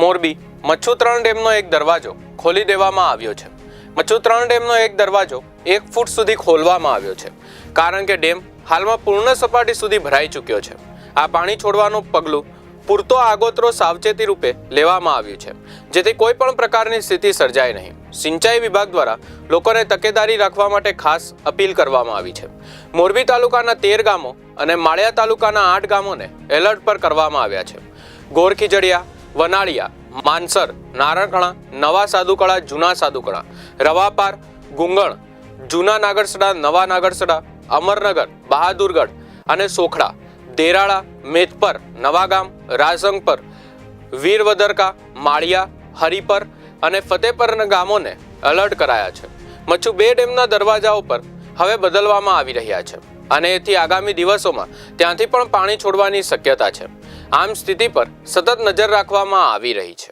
મોરબી મચ્છુ ત્રણ ડેમનો એક દરવાજો ખોલી દેવામાં આવ્યો છે. મચ્છુ ત્રણ ડેમનો એક દરવાજો એક ફૂટ સુધી ખોલવામાં આવ્યો છે, કારણ કે ડેમ હાલમાં પૂર્ણ સપાટી સુધી ભરાઈ ચૂક્યો છે. આ પાણી છોડવાનું પગલું પૂરતો આગોતરો સાવચેતી રૂપે લેવામાં આવ્યું છે, જેથી કોઈ પણ પ્રકારની સ્થિતિ સર્જાય નહીં. સિંચાઈ વિભાગ દ્વારા લોકોને તકેદારી રાખવા માટે ખાસ અપીલ કરવામાં આવી છે. મોરબી તાલુકાના તેર ગામો અને માળિયા તાલુકાના આઠ ગામોને એલર્ટ પર કરવામાં આવ્યા છે. ગોરખીજડિયા વનાળિયા માનસર નારણકણા, નવા સાધુકળા જૂના સાધુકળા રવાપાર, ગુંગણ, જૂના નાગરસડા, નવા નાગરસડા, અમરનગર, બહાદુરગઢ અને સોખડા, દેરાળા મેથપર નવાગામ, રાસંગપર, વીરવદરકા, માળિયા, હરિપર અને ફતેપરના ગામોને એલર્ટ કરાયા છે. મચ્છુ બે ડેમના દરવાજાઓ પર હવે બદલવામાં આવી રહ્યા છે અને એથી આગામી દિવસોમાં ત્યાંથી પણ પાણી છોડવાની શક્યતા છે. આમ સ્થિતિ પર સતત નજર રાખવામાં આવી રહી છે.